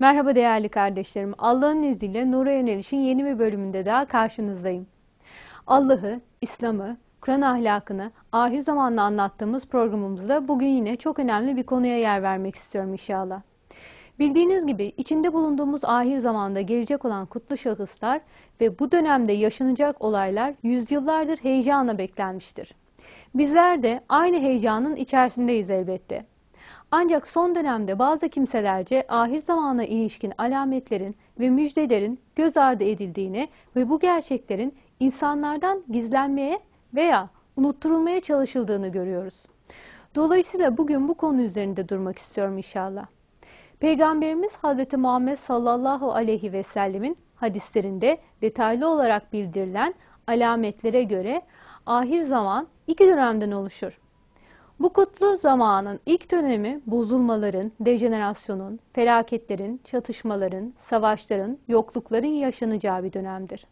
Merhaba değerli kardeşlerim. Allah'ın izniyle Nur'a Yöneliş'in yeni bir bölümünde daha karşınızdayım. Allah'ı, İslam'ı, Kur'an ahlakını ahir zamanla anlattığımız programımızda bugün yine çok önemli bir konuya yer vermek istiyorum inşallah. Bildiğiniz gibi içinde bulunduğumuz ahir zamanda gelecek olan kutlu şahıslar ve bu dönemde yaşanacak olaylar yüzyıllardır heyecanla beklenmiştir. Bizler de aynı heyecanın içerisindeyiz elbette. Ancak son dönemde bazı kimselerce ahir zamana ilişkin alametlerin ve müjdelerin göz ardı edildiğini ve bu gerçeklerin insanlardan gizlenmeye veya unutturulmaya çalışıldığını görüyoruz. Dolayısıyla bugün bu konu üzerinde durmak istiyorum inşallah. Peygamberimiz Hz. Muhammed sallallahu aleyhi ve sellemin hadislerinde detaylı olarak bildirilen alametlere göre ahir zaman iki dönemden oluşur. Bu kutlu zamanın ilk dönemi bozulmaların, dejenerasyonun, felaketlerin, çatışmaların, savaşların, yoklukların yaşanacağı bir dönemdir.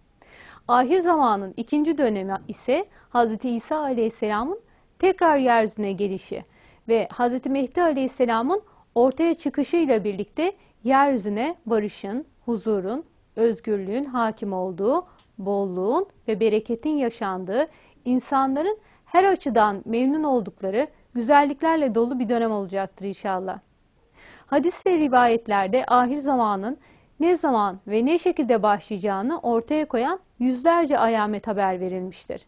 Ahir zamanın ikinci dönemi ise Hz. İsa Aleyhisselam'ın tekrar yeryüzüne gelişi ve Hz. Mehdi Aleyhisselam'ın ortaya çıkışıyla birlikte yeryüzüne barışın, huzurun, özgürlüğün hakim olduğu, bolluğun ve bereketin yaşandığı, insanların her açıdan memnun oldukları güzelliklerle dolu bir dönem olacaktır inşallah. Hadis ve rivayetlerde ahir zamanın ne zaman ve ne şekilde başlayacağını ortaya koyan yüzlerce alamet haber verilmiştir.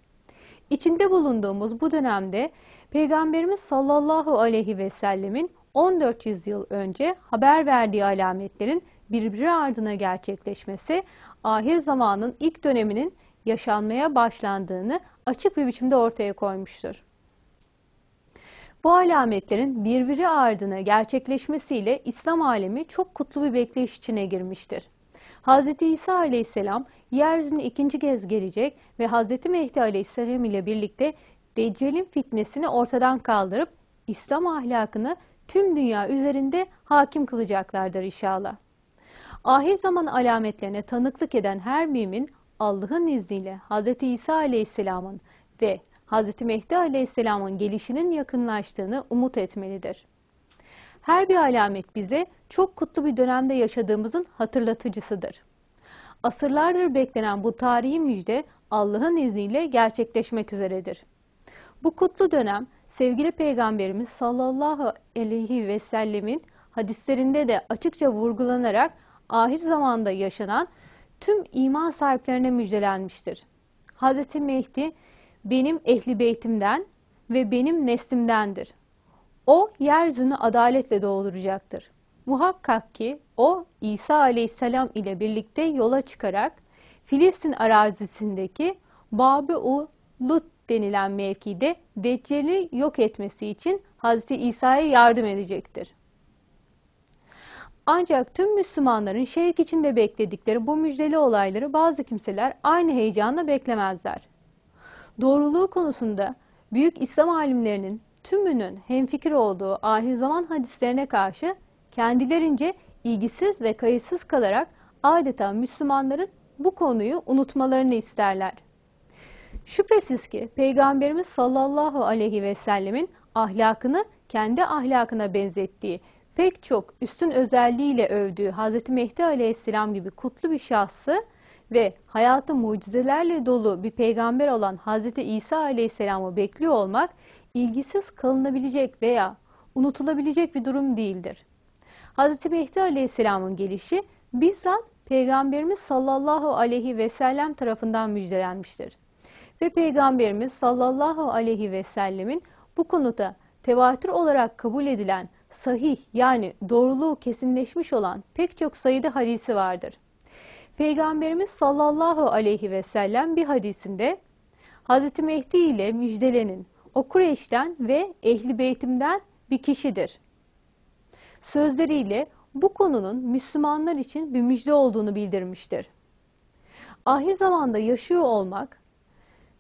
İçinde bulunduğumuz bu dönemde Peygamberimiz sallallahu aleyhi ve sellemin 1400 yıl önce haber verdiği alametlerin birbiri ardına gerçekleşmesi ahir zamanın ilk döneminin yaşanmaya başlandığını açık bir biçimde ortaya koymuştur. Bu alametlerin birbiri ardına gerçekleşmesiyle İslam alemi çok kutlu bir bekleyiş içine girmiştir. Hz. İsa aleyhisselam yeryüzüne ikinci kez gelecek ve Hz. Mehdi aleyhisselam ile birlikte Deccal'in fitnesini ortadan kaldırıp İslam ahlakını tüm dünya üzerinde hakim kılacaklardır inşallah. Ahir zaman alametlerine tanıklık eden her mümin Allah'ın izniyle Hz. İsa Aleyhisselam'ın ve Hz. Mehdi Aleyhisselam'ın gelişinin yakınlaştığını umut etmelidir. Her bir alamet bize çok kutlu bir dönemde yaşadığımızın hatırlatıcısıdır. Asırlardır beklenen bu tarihi müjde Allah'ın izniyle gerçekleşmek üzeredir. Bu kutlu dönem sevgili Peygamberimiz sallallahu aleyhi ve sellemin hadislerinde de açıkça vurgulanarak ahir zamanda yaşanan tüm iman sahiplerine müjdelenmiştir. Hz. Mehdi benim ehli beytimden ve benim neslimdendir. O yeryüzünü adaletle dolduracaktır. Muhakkak ki o İsa aleyhisselam ile birlikte yola çıkarak Filistin arazisindeki Babi-u Lut denilen mevkide Deccal'i yok etmesi için Hz. İsa'ya yardım edecektir. Ancak tüm Müslümanların şevk içinde bekledikleri bu müjdeli olayları bazı kimseler aynı heyecanla beklemezler. Doğruluğu konusunda büyük İslam alimlerinin tümünün hemfikir olduğu ahir zaman hadislerine karşı kendilerince ilgisiz ve kayıtsız kalarak adeta Müslümanların bu konuyu unutmalarını isterler. Şüphesiz ki Peygamberimiz sallallahu aleyhi ve sellemin ahlakını kendi ahlakına benzettiği pek çok üstün özelliğiyle övdüğü Hz. Mehdi aleyhisselam gibi kutlu bir şahsı ve hayatı mucizelerle dolu bir peygamber olan Hz. İsa aleyhisselamı bekliyor olmak ilgisiz kalınabilecek veya unutulabilecek bir durum değildir. Hz. Mehdi aleyhisselamın gelişi bizzat Peygamberimiz sallallahu aleyhi ve sellem tarafından müjdelenmiştir. Ve Peygamberimiz sallallahu aleyhi ve sellemin bu konuda tevatür olarak kabul edilen sahih yani doğruluğu kesinleşmiş olan pek çok sayıda hadisi vardır. Peygamberimiz sallallahu aleyhi ve sellem bir hadisinde Hz. Mehdi ile müjdelenin. O Kureyş'ten ve Ehli Beytim'den bir kişidir. Sözleriyle bu konunun Müslümanlar için bir müjde olduğunu bildirmiştir. Ahir zamanda yaşıyor olmak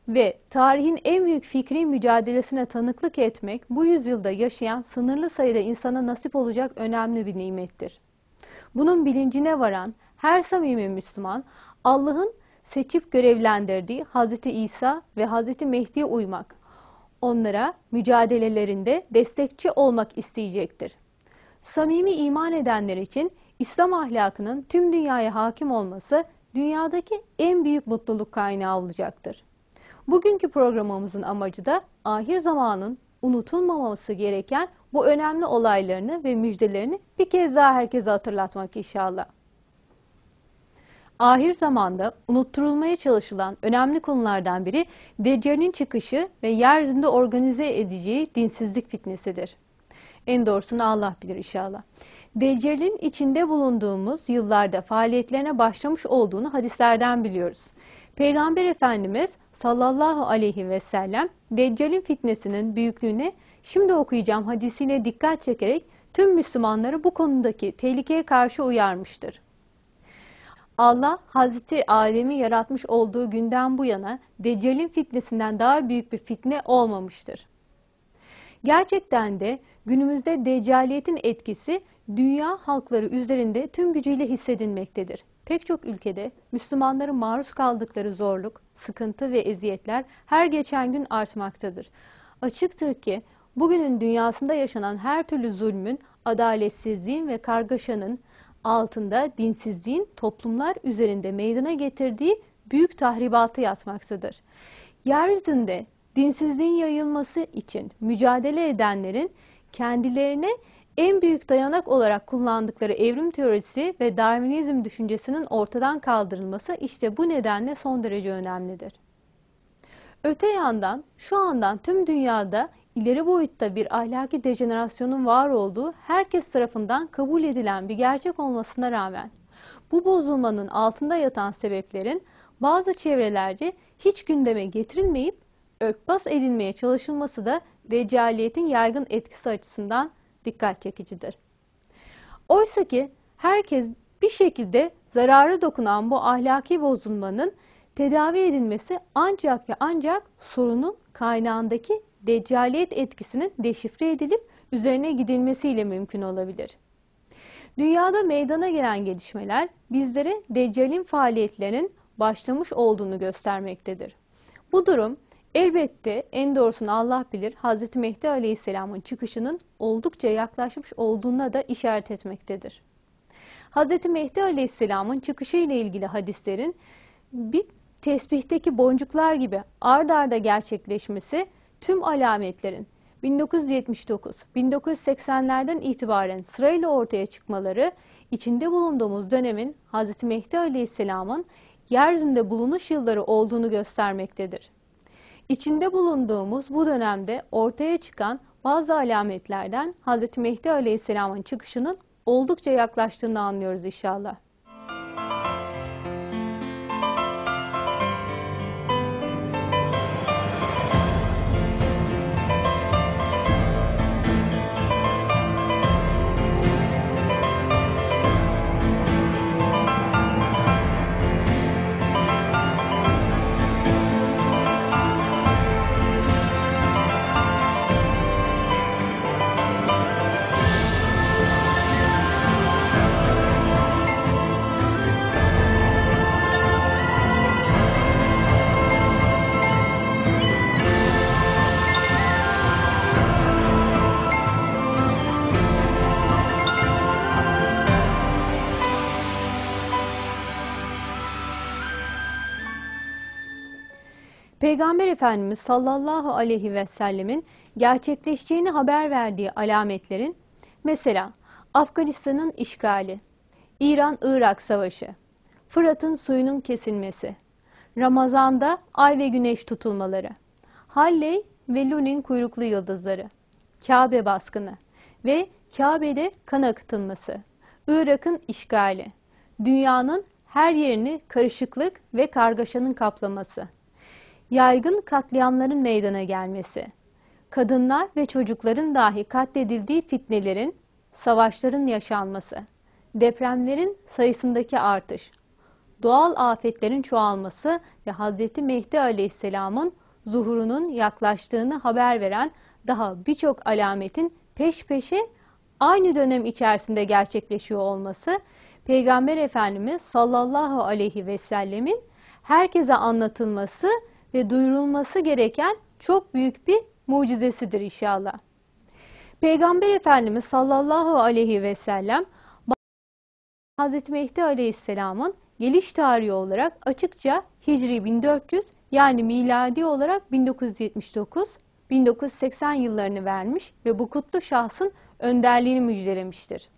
ve tarihin en büyük fikri mücadelesine tanıklık etmek bu yüzyılda yaşayan sınırlı sayıda insana nasip olacak önemli bir nimettir. Bunun bilincine varan her samimi Müslüman Allah'ın seçip görevlendirdiği Hz. İsa ve Hz. Mehdi'ye uymak, onlara mücadelelerinde destekçi olmak isteyecektir. Samimi iman edenler için İslam ahlakının tüm dünyaya hakim olması dünyadaki en büyük mutluluk kaynağı olacaktır. Bugünkü programımızın amacı da ahir zamanın unutulmaması gereken bu önemli olaylarını ve müjdelerini bir kez daha herkese hatırlatmak inşallah. Ahir zamanda unutturulmaya çalışılan önemli konulardan biri Deccal'in çıkışı ve yeryüzünde organize edeceği dinsizlik fitnesidir. En doğrusunu Allah bilir inşallah. Deccal'in içinde bulunduğumuz yıllarda faaliyetlerine başlamış olduğunu hadislerden biliyoruz. Peygamber Efendimiz sallallahu aleyhi ve sellem Deccal'in fitnesinin büyüklüğüne şimdi okuyacağım hadisiyle dikkat çekerek tüm Müslümanları bu konudaki tehlikeye karşı uyarmıştır. Allah Hazreti Adem'i yaratmış olduğu günden bu yana Deccal'in fitnesinden daha büyük bir fitne olmamıştır. Gerçekten de günümüzde Deccaliyetin etkisi dünya halkları üzerinde tüm gücüyle hissedilmektedir. Pek çok ülkede Müslümanların maruz kaldıkları zorluk, sıkıntı ve eziyetler her geçen gün artmaktadır. Açıktır ki bugünün dünyasında yaşanan her türlü zulmün, adaletsizliğin ve kargaşanın altında dinsizliğin toplumlar üzerinde meydana getirdiği büyük tahribatı yatmaktadır. Yeryüzünde dinsizliğin yayılması için mücadele edenlerin kendilerine en büyük dayanak olarak kullandıkları evrim teorisi ve Darwinizm düşüncesinin ortadan kaldırılması işte bu nedenle son derece önemlidir. Öte yandan şu andan tüm dünyada ileri boyutta bir ahlaki dejenerasyonun var olduğu herkes tarafından kabul edilen bir gerçek olmasına rağmen bu bozulmanın altında yatan sebeplerin bazı çevrelerce hiç gündeme getirilmeyip örtbas edilmeye çalışılması da deccaliyetin yaygın etkisi açısından dikkat çekicidir. Oysa ki herkes bir şekilde zararı dokunan bu ahlaki bozulmanın tedavi edilmesi ancak ve ancak sorunun kaynağındaki deccaliyet etkisinin deşifre edilip üzerine gidilmesiyle mümkün olabilir. Dünyada meydana gelen gelişmeler bizlere deccalin faaliyetlerinin başlamış olduğunu göstermektedir. Bu durum elbette en doğrusunu Allah bilir Hz. Mehdi Aleyhisselam'ın çıkışının oldukça yaklaşmış olduğuna da işaret etmektedir. Hz. Mehdi Aleyhisselam'ın çıkışı ile ilgili hadislerin bir tesbihteki boncuklar gibi ard arda gerçekleşmesi tüm alametlerin 1979-1980'lerden itibaren sırayla ortaya çıkmaları içinde bulunduğumuz dönemin Hz. Mehdi Aleyhisselam'ın yeryüzünde bulunuş yılları olduğunu göstermektedir. İçinde bulunduğumuz bu dönemde ortaya çıkan bazı alametlerden Hz. Mehdi Aleyhisselam'ın çıkışının oldukça yaklaştığını anlıyoruz inşallah. Peygamber Efendimiz sallallahu aleyhi ve sellemin gerçekleşeceğini haber verdiği alametlerin mesela Afganistan'ın işgali, İran-Irak savaşı, Fırat'ın suyunun kesilmesi, Ramazan'da ay ve güneş tutulmaları, Halley ve Lunin kuyruklu yıldızları, Kabe baskını ve Kabe'de kan akıtılması, Irak'ın işgali, dünyanın her yerini karışıklık ve kargaşanın kaplaması, yaygın katliamların meydana gelmesi, kadınlar ve çocukların dahi katledildiği fitnelerin, savaşların yaşanması, depremlerin sayısındaki artış, doğal afetlerin çoğalması ve Hz. Mehdi Aleyhisselam'ın zuhurunun yaklaştığını haber veren daha birçok alametin peş peşe aynı dönem içerisinde gerçekleşiyor olması Peygamber Efendimiz sallallahu aleyhi ve sellemin herkese anlatılması ve duyurulması gereken çok büyük bir mucizesidir inşallah. Peygamber Efendimiz sallallahu aleyhi ve sellem Hz. Mehdi Aleyhisselam'ın geliş tarihi olarak açıkça Hicri 1400 yani miladi olarak 1979-1980 yıllarını vermiş ve bu kutlu şahsın önderliğini müjdelemiştir.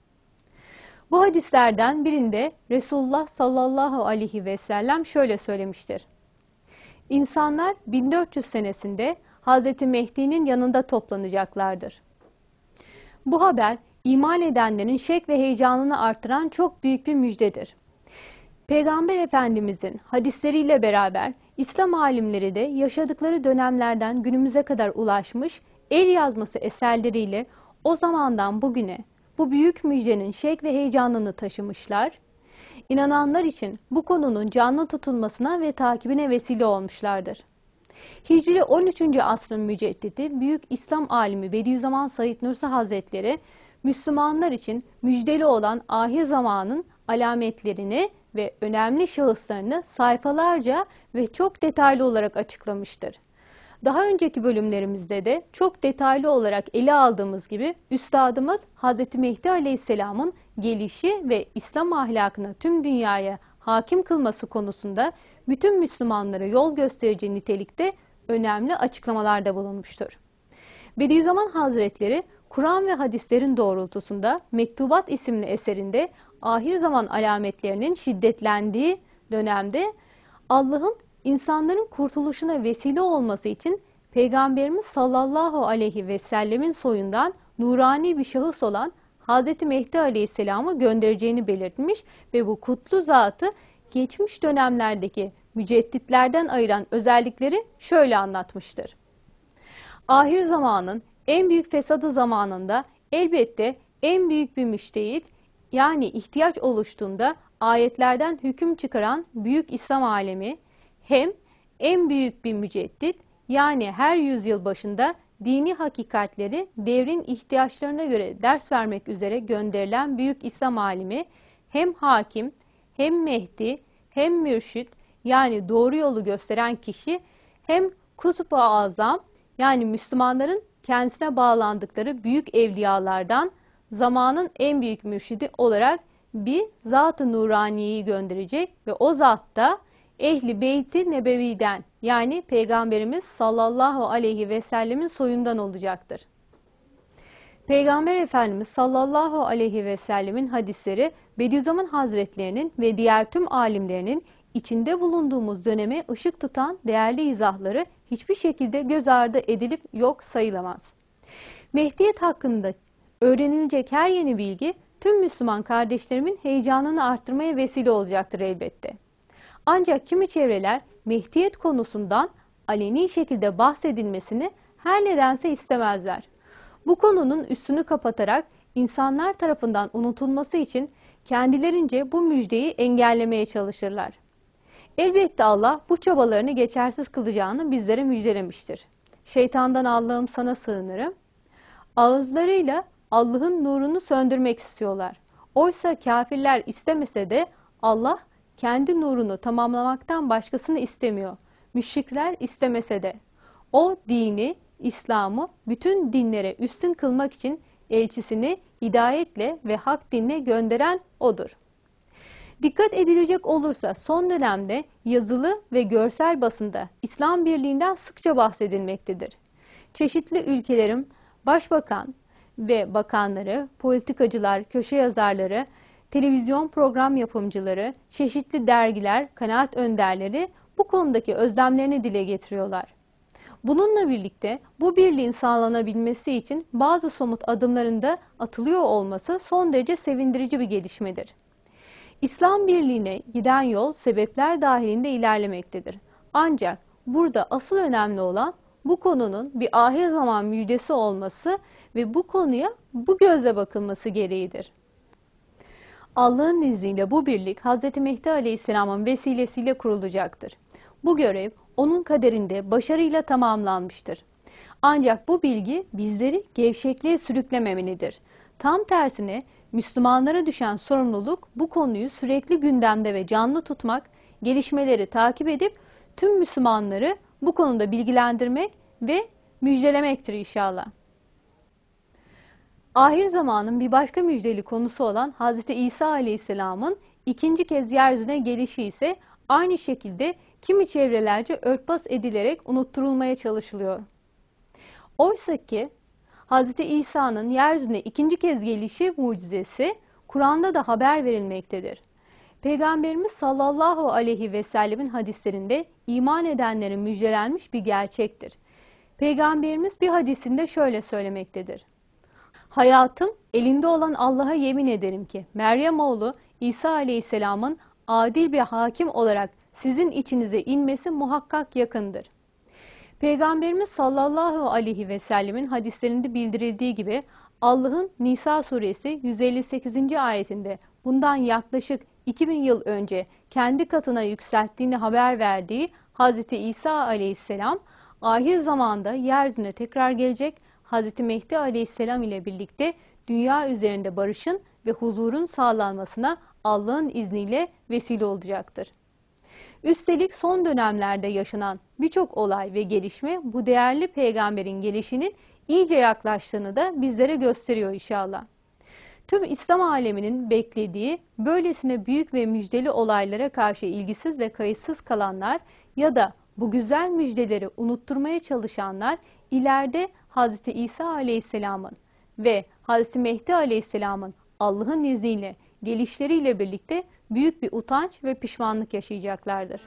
Bu hadislerden birinde Resulullah sallallahu aleyhi ve sellem şöyle söylemiştir. İnsanlar 1400 senesinde Hz. Mehdi'nin yanında toplanacaklardır. Bu haber iman edenlerin şek ve heyecanını artıran çok büyük bir müjdedir. Peygamber Efendimizin hadisleriyle beraber İslam alimleri de yaşadıkları dönemlerden günümüze kadar ulaşmış el yazması eserleriyle o zamandan bugüne bu büyük müjdenin şek ve heyecanını taşımışlar. İnananlar için bu konunun canlı tutulmasına ve takibine vesile olmuşlardır. Hicri 13. asrın müceddidi Büyük İslam alimi Bediüzzaman Said Nursi Hazretleri Müslümanlar için müjdeli olan ahir zamanın alametlerini ve önemli şahıslarını sayfalarca ve çok detaylı olarak açıklamıştır. Daha önceki bölümlerimizde de çok detaylı olarak ele aldığımız gibi Üstadımız Hz. Mehdi Aleyhisselam'ın gelişi ve İslam ahlakını tüm dünyaya hakim kılması konusunda bütün Müslümanlara yol gösterici nitelikte önemli açıklamalarda bulunmuştur. Bediüzzaman Hazretleri Kur'an ve hadislerin doğrultusunda Mektubat isimli eserinde ahir zaman alametlerinin şiddetlendiği dönemde Allah'ın insanların kurtuluşuna vesile olması için Peygamberimiz sallallahu aleyhi ve sellemin soyundan nurani bir şahıs olan Hz. Mehdi aleyhisselamı göndereceğini belirtmiş ve bu kutlu zatı geçmiş dönemlerdeki mücedditlerden ayıran özellikleri şöyle anlatmıştır. Ahir zamanın en büyük fesadı zamanında elbette en büyük bir müştehit yani ihtiyaç oluştuğunda ayetlerden hüküm çıkaran büyük İslam alemi hem en büyük bir müceddit yani her yüzyıl başında dini hakikatleri devrin ihtiyaçlarına göre ders vermek üzere gönderilen büyük İslam alimi hem hakim hem Mehdi hem mürşit yani doğru yolu gösteren kişi hem kutup azam yani Müslümanların kendisine bağlandıkları büyük evliyalardan zamanın en büyük mürşidi olarak bir zat-ı nuraniyeyi gönderecek ve o zat da Ehli Beyti Nebevi'den yani Peygamberimiz sallallahu aleyhi ve sellemin soyundan olacaktır. Peygamber Efendimiz sallallahu aleyhi ve sellemin hadisleri Bediüzzaman Hazretlerinin ve diğer tüm alimlerinin içinde bulunduğumuz döneme ışık tutan değerli izahları hiçbir şekilde göz ardı edilip yok sayılamaz. Mehdiyet hakkında öğrenilecek her yeni bilgi tüm Müslüman kardeşlerimin heyecanını arttırmaya vesile olacaktır elbette. Ancak kimi çevreler Mehdiyet konusundan aleni şekilde bahsedilmesini her nedense istemezler. Bu konunun üstünü kapatarak insanlar tarafından unutulması için kendilerince bu müjdeyi engellemeye çalışırlar. Elbette Allah bu çabalarını geçersiz kılacağını bizlere müjdelemiştir. Şeytandan Allah'ım sana sığınırım. Ağızlarıyla Allah'ın nurunu söndürmek istiyorlar. Oysa kafirler istemese de Allah kendi nurunu tamamlamaktan başkasını istemiyor. Müşrikler istemese de. O dini, İslam'ı bütün dinlere üstün kılmak için elçisini hidayetle ve hak dinle gönderen O'dur. Dikkat edilecek olursa son dönemde yazılı ve görsel basında İslam Birliği'nden sıkça bahsedilmektedir. Çeşitli ülkelerin başbakan ve bakanları, politikacılar, köşe yazarları, televizyon program yapımcıları, çeşitli dergiler, kanaat önderleri bu konudaki özlemlerini dile getiriyorlar. Bununla birlikte bu birliğin sağlanabilmesi için bazı somut adımların da atılıyor olması son derece sevindirici bir gelişmedir. İslam birliğine giden yol sebepler dahilinde ilerlemektedir. Ancak burada asıl önemli olan bu konunun bir ahir zaman müjdesi olması ve bu konuya bu gözle bakılması gereğidir. Allah'ın izniyle bu birlik Hz. Mehdi Aleyhisselam'ın vesilesiyle kurulacaktır. Bu görev onun kaderinde başarıyla tamamlanmıştır. Ancak bu bilgi bizleri gevşekliğe sürüklememelidir. Tam tersine Müslümanlara düşen sorumluluk bu konuyu sürekli gündemde ve canlı tutmak, gelişmeleri takip edip tüm Müslümanları bu konuda bilgilendirmek ve müjdelemektir inşallah. Ahir zamanın bir başka müjdeli konusu olan Hz. İsa Aleyhisselam'ın ikinci kez yeryüzüne gelişi ise aynı şekilde kimi çevrelerce örtbas edilerek unutturulmaya çalışılıyor. Oysa ki Hz. İsa'nın yeryüzüne ikinci kez gelişi mucizesi Kur'an'da da haber verilmektedir. Peygamberimiz sallallahu aleyhi ve sellemin hadislerinde iman edenlerin müjdelenmiş bir gerçektir. Peygamberimiz bir hadisinde şöyle söylemektedir. Hayatım elinde olan Allah'a yemin ederim ki Meryem oğlu İsa aleyhisselamın adil bir hakim olarak sizin içinize inmesi muhakkak yakındır. Peygamberimiz sallallahu aleyhi ve sellemin hadislerinde bildirildiği gibi Allah'ın Nisa suresi 158. ayetinde bundan yaklaşık 2000 yıl önce kendi katına yükselttiğini haber verdiği Hz. İsa aleyhisselam ahir zamanda yeryüzüne tekrar gelecek Hz. Mehdi aleyhisselam ile birlikte dünya üzerinde barışın ve huzurun sağlanmasına Allah'ın izniyle vesile olacaktır. Üstelik son dönemlerde yaşanan birçok olay ve gelişme bu değerli peygamberin gelişinin iyice yaklaştığını da bizlere gösteriyor inşallah. Tüm İslam aleminin beklediği böylesine büyük ve müjdeli olaylara karşı ilgisiz ve kayıtsız kalanlar ya da bu güzel müjdeleri unutturmaya çalışanlar ileride Hz. İsa Aleyhisselam'ın ve Hz. Mehdi Aleyhisselam'ın Allah'ın izniyle gelişleriyle birlikte büyük bir utanç ve pişmanlık yaşayacaklardır.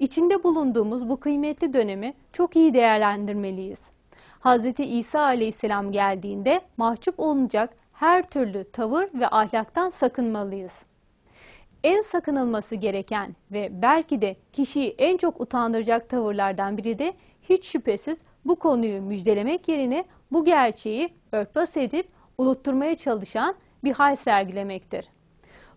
İçinde bulunduğumuz bu kıymetli dönemi çok iyi değerlendirmeliyiz. Hz. İsa aleyhisselam geldiğinde mahcup olunacak her türlü tavır ve ahlaktan sakınmalıyız. En sakınılması gereken ve belki de kişiyi en çok utandıracak tavırlardan biri de hiç şüphesiz bu konuyu müjdelemek yerine bu gerçeği örtbas edip unutturmaya çalışan bir hal sergilemektir.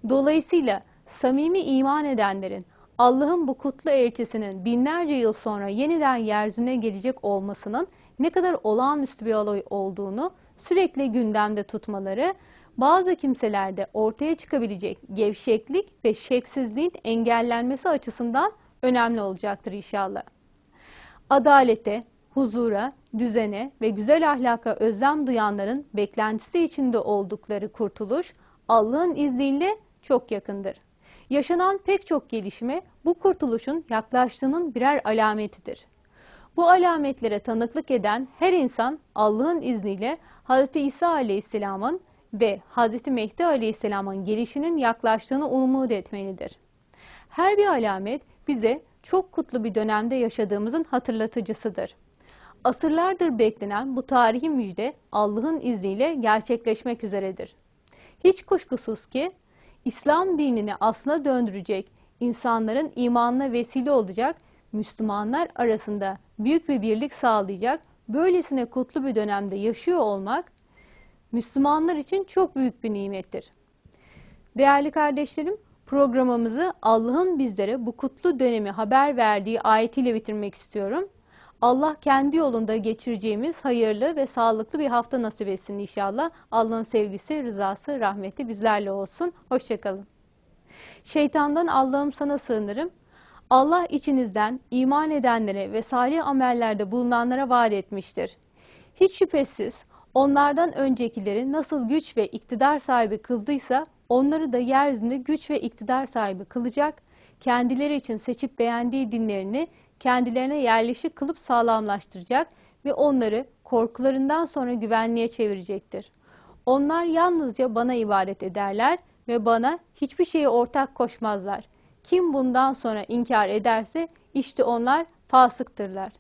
Dolayısıyla samimi iman edenlerin Allah'ın bu kutlu elçisinin binlerce yıl sonra yeniden yeryüzüne gelecek olmasının ne kadar olağanüstü bir olay olduğunu sürekli gündemde tutmaları, bazı kimselerde ortaya çıkabilecek gevşeklik ve şevksizliğin engellenmesi açısından önemli olacaktır inşallah. Adalete, huzura, düzene ve güzel ahlaka özlem duyanların beklentisi içinde oldukları kurtuluş Allah'ın izniyle çok yakındır. Yaşanan pek çok gelişme bu kurtuluşun yaklaştığının birer alametidir. Bu alametlere tanıklık eden her insan Allah'ın izniyle Hz. İsa Aleyhisselam'ın ve Hz. Mehdi Aleyhisselam'ın gelişinin yaklaştığını umut etmelidir. Her bir alamet bize çok kutlu bir dönemde yaşadığımızın hatırlatıcısıdır. Asırlardır beklenen bu tarihi müjde Allah'ın izniyle gerçekleşmek üzeredir. Hiç kuşkusuz ki İslam dinini aslına döndürecek, insanların imanına vesile olacak, Müslümanlar arasında büyük bir birlik sağlayacak, böylesine kutlu bir dönemde yaşıyor olmak, Müslümanlar için çok büyük bir nimettir. Değerli kardeşlerim, programımızı Allah'ın bizlere bu kutlu dönemi haber verdiği ayetiyle bitirmek istiyorum. Allah kendi yolunda geçireceğimiz hayırlı ve sağlıklı bir hafta nasip etsin inşallah. Allah'ın sevgisi, rızası, rahmeti bizlerle olsun. Hoşçakalın. Şeytandan Allah'ım sana sığınırım. Allah içinizden iman edenlere ve salih amellerde bulunanlara vaat etmiştir. Hiç şüphesiz onlardan öncekileri nasıl güç ve iktidar sahibi kıldıysa onları da yeryüzünde güç ve iktidar sahibi kılacak, kendileri için seçip beğendiği dinlerini kendilerine yerleşik kılıp sağlamlaştıracak ve onları korkularından sonra güvenliğe çevirecektir. Onlar yalnızca bana ibadet ederler ve bana hiçbir şeye ortak koşmazlar. Kim bundan sonra inkar ederse işte onlar fasıktırlar.